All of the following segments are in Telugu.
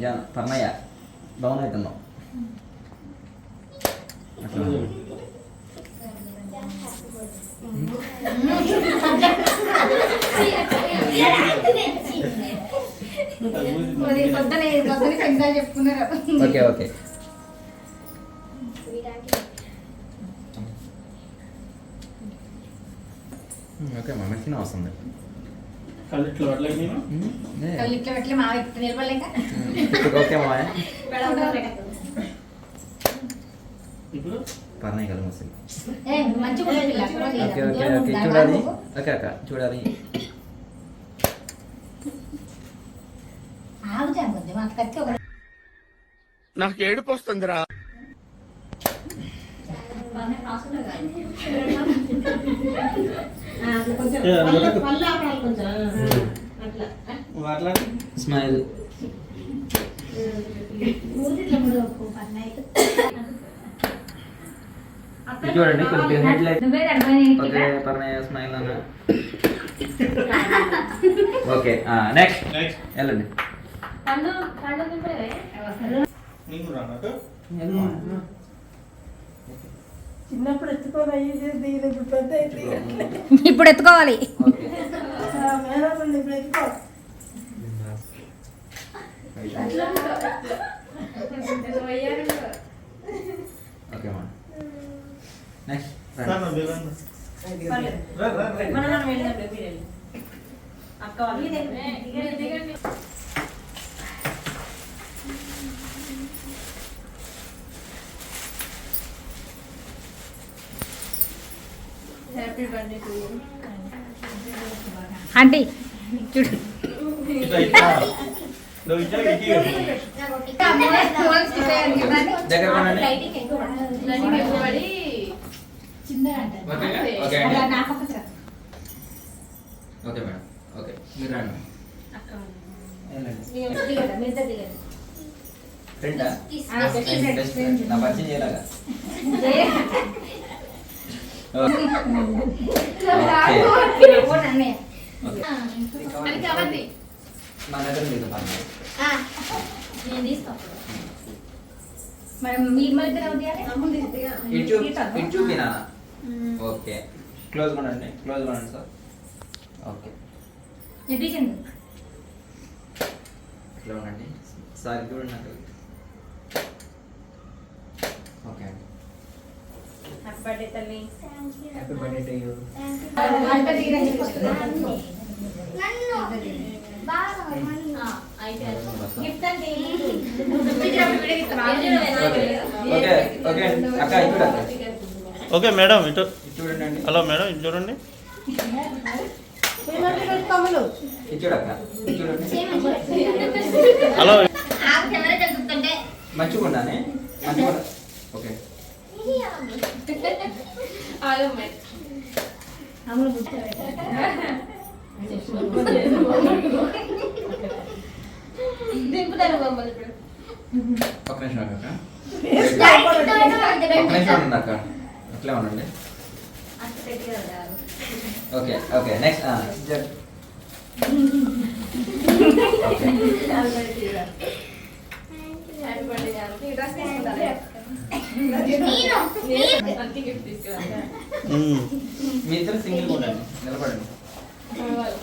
జన పర్ణయ్య డౌన్ చెప్పుకున్నారు ఓకే ఓకే ఓకే మా వస్తుంది కళ్ళు ఇట్లా పడలేదు నేను వాళ్ళు ఇట్లా పెట్టి మా నిలబడలేక. ఇప్పుడు ఓకే మా ఇప్పుడు? ఉంటుంది పిల్ల, చూడాలి ఓకే? చూడాలి. అక్క చూడాలి. కొంచెం నాకు ఏడుపు వస్తుందిరా. మాట్లాడి స్మైల్. చూడండి కొంచెం head light. Okay Parnaiah smile అన్న. ఓకే నెక్స్ట్ నెక్స్ట్ వెళ్ళండి. చిన్నప్పుడు అయితే ఇప్పుడు ఎత్తుకోవాలి ఓకే మేడం ఉంది ఇప్పుడు ఎత్తుకో ఓకే మా నెక్స్ట్ సార్ నా బిర్యానీ. రా, రా, రా. మనం మనం వెళ్దాం రేపు మీరు వెళ్ళి. అక్క వాళ్ళు ఆంటీ చూడు okay okay. Okay madam. Okay. మీరు రండి. ఫ్రెండా. నా పరిచయం చేయలేగా మీరు పోండి అన్నయ్య. నా దగ్గర లేదు పర్లేదు. మీరు మరి ఇద్దరు ఎవరు తీయాలి? ఇటు చూపినా ఓకే. క్లోజ్ కొనండి క్లోజ్ కొనండి సార్. ఓకే. తీసేయండి. ఇట్లా ఉండండి సార్ చూడండి నాకు. ఓకే అండి. హ్యాపీ బర్త్డే తల్లి. హ్యాపీ బర్త్డే టు యూ అంతా ఓకే మేడం ఇటు. ఇటు చూడండి హలో మేడం ఇటు చూడండి. హలో. మంచిగా ఉండాలి ఓకే. అమ్ములు ఇప్పుడు. ఒక్క నిమిషం అక్క ఒక్క నిమిషం. ఉండండి అక్క అట్లే ఉండండి. Okay okay next. మీ ఇద్దరు సింగిల్ ఉండండి నిలబడండి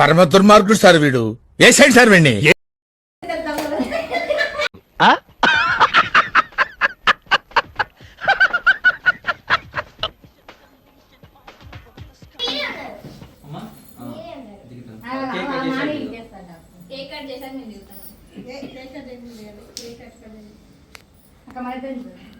పరమ దుర్మార్గుడు సార్ వీడు వేసాడు సార్ వీడిని అమ్మా మరి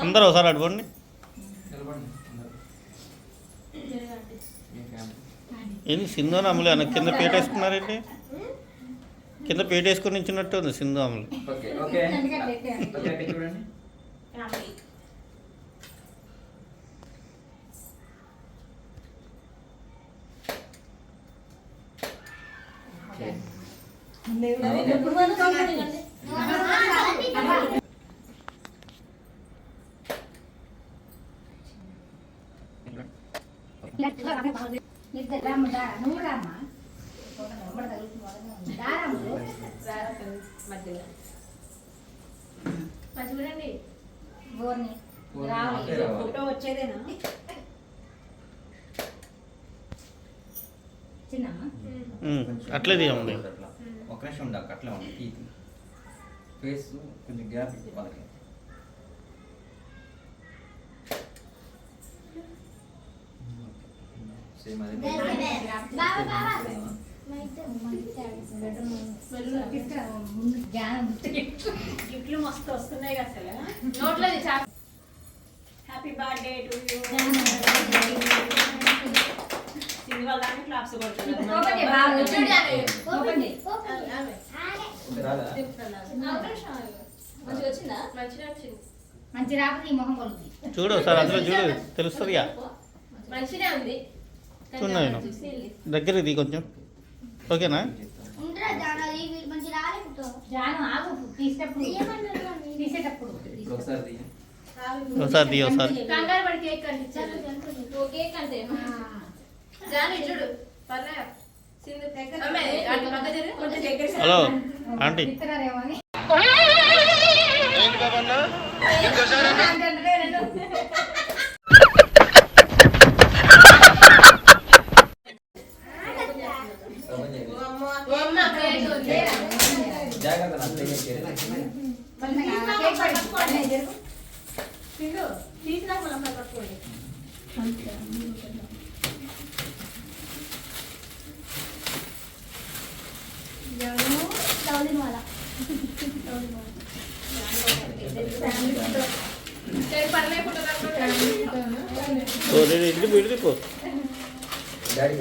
అందరం ఒకసారి అడుగుండి. ఏంది సింధు అమలు వెనక కింద పేట వేసుకున్నారేంటి? కింద పేట వేసుకుని నించున్నట్టు ఉంది సింధు అమలు ఓకే ఓకే ఓకే ఓకే చూడండి ఓకే. చూడండి. బోర్ని ఫోటో వచ్చేదేనా చిన్నమ్మ అట్లే తీయమంది అట్లా ఒక నిమిషం ఉండు అక్క అట్లా ఉంది తీతి ఫేస్ కొంచెం గ్యాప్ వాళ్ళకి. సేమ్ అదే జ్ఞానం గిఫ్ట్లు మస్తు వస్తున్నాయి అసలు. నోట్లో హ్యాపీ బర్త్డే టు యూ మంచి రాకపోతే మొహం చూడు ఒకసారి అందులో చూడు తెలుస్తుందిగా. మంచిగా ఉంది. చూడు నేను. దగ్గరికి తీ కొంచెం. ఓకేనా? జాను ఆగు తీసేటప్పుడు తీసేటప్పుడు. ఇప్పుడు ఒకసారి. ఒకసారి హలో ఆంటీ చేయి. ఓ అమ్మ కేక్ ఉంది జాగ్రత్త నా చెయ్యి చేయి. కేక్ పట్టుకోండి సింధు తీసినాక మనం పట్టుకోండి ఓ నేను ఇంటికి పెడితే డాడీ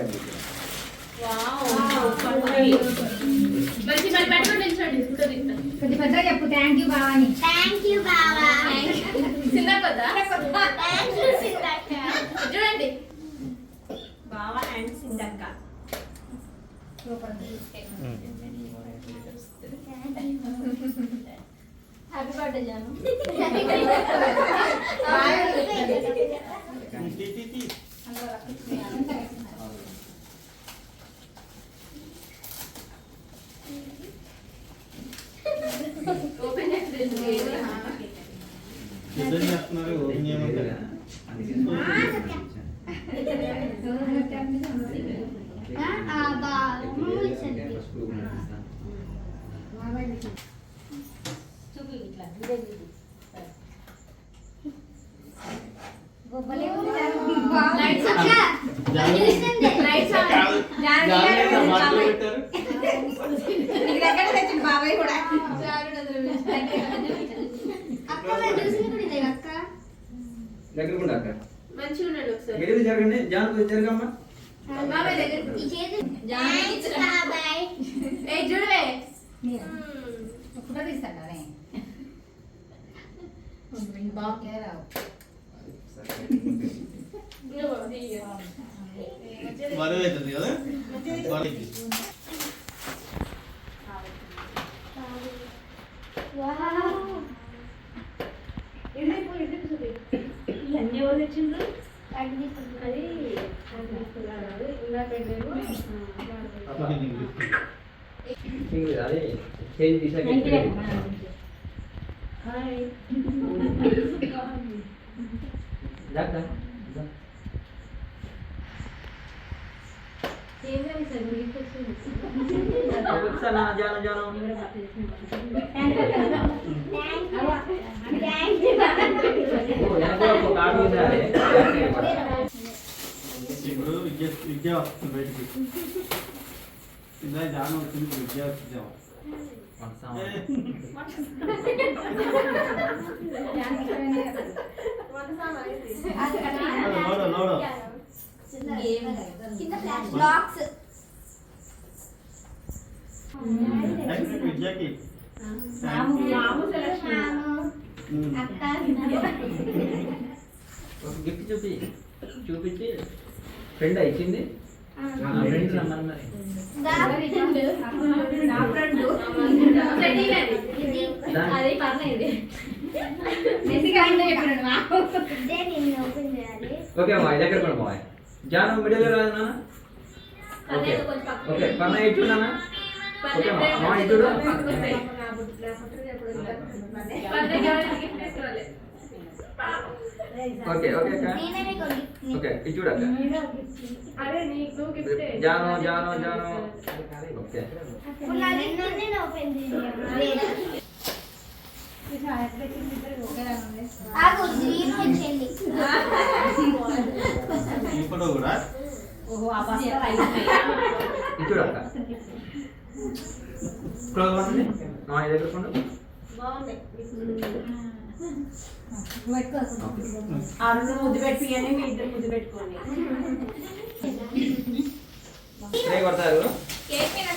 థ్యాంక్ యూ బావని సిందా కొద్దా చూడండి. బావా అండ్ సిందక్క హ్యాపీ బర్త్డే జాను ఇద్దరు చేస్తున్నారు ఓపెన్ చేయమంటారు అందుకే. దగ్గర కూడా అక్క. మంచిగా ఉన్నాడు ఒకసారి. జరగండి జాన్ కొంచెం జరగమ్మా బాబాయ్ దగ్గర ఏ చూడవే. ఫోటో రావు. బరువు అవుతుంది కదా? చేంజ్ తీసాక జాగ్రత్త ఒకసారి నా జాను జాను ఓ, వెనక కూడా ఒక కార్డు ఉంది అదే. ఇప్పుడు విద్య విద్య వస్తుంది బయటికి ఇందా జానం వచ్చింది ఇప్పుడు విద్య వస్తుంది గిఫ్ట్ చూపి చూపించి ఫ్రెండ్ ఇచ్చింది అది పర్లేదు ఎందుకంటే ఓకే అమ్మా ఇది ఎక్కడ కూడా బాయ్ జాను మిడిల్ రాదు నాన్న? ఓకే. ఓకే పర్ణ ఇచ్చు నాన్న? ఓకే అమ్మా అమ్మా ఓకే ఓకే అక్క ఓకే అరే నీకు గిఫ్ట్ జాను జాను జాను. ఓకే ఇప్పుడు కూడా ఓహో ఆ బస్తా అయిపోయి ఇచ్చుడు అక్క క్లోజ్ పడండి మా ఇది దగ్గర కొండు ఆ రెండు ముద్దు పెట్టియని మీ ఇద్దరు ముద్దు పెట్టుకోండి. కొడతారు? కేక్ మీద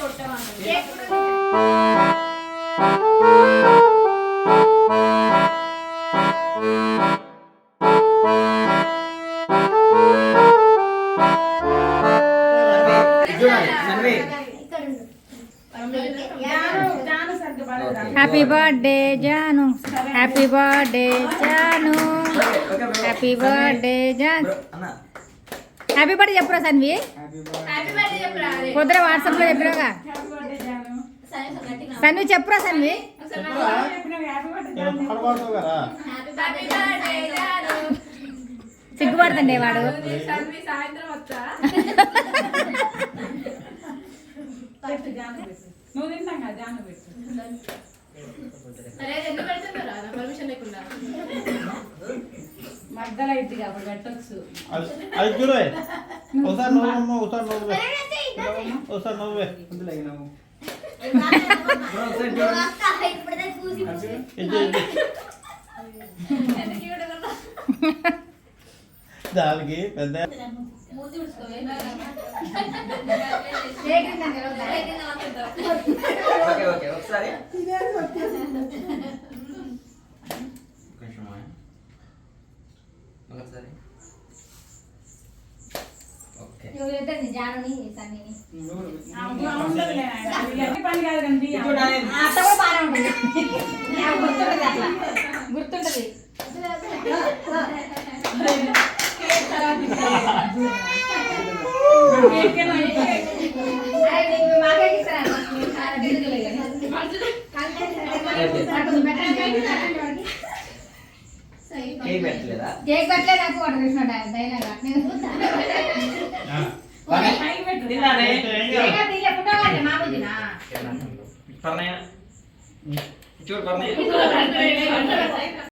birthday Janu happy birthday Jaan happy birthday చెప్పురా సన్వి హ్యాపీ బర్త్డే చెప్పురా అరే. పొద్దున వాట్సాప్లో చెప్పినావుగా? హ్యాపీ బర్త్డే జాను సరే, సరే, గట్టిగా. సన్వి చెప్పురా సన్వి ఒకసారి నాకు చెప్పినావు హ్యాపీ బర్త్డే నేను పాడబడతావు కదా హ్యాపీ బర్త్డే జాను. సిగ్గుపడుతుండే వాడు నేను సన్వి సాయంత్రం వస్తా పెట్టు జాను పెట్టు నువ్వు తింటాం కదా జాను పెట్టు అరే ఎందుకు పెడుతున్నారా నా పర్మిషన్ లేకుండా మధ్యలో అయితే అప్పుడు పెట్టొచ్చు. అది చూడు ఒకసారి నువ్వమ్మ ఒకసారి నువ్వే నువ్వే దానికి పెద్ద ఓకే ఓకే ఒకసారి. జానుని సన్నిని ఉండదులే ఎన్ని పని కాదు కానీ బియ్యం. చూడండి అత్త కూడా బాగానే ఉంటుంది గుర్తుంటది అట్లా గుర్తుంటది కేక్ ఏమో అయితే. కేక్ పెట్టలేదా కేక్ పెట్టలే నాకు వాటర్ కృష్ణ డైలాగ్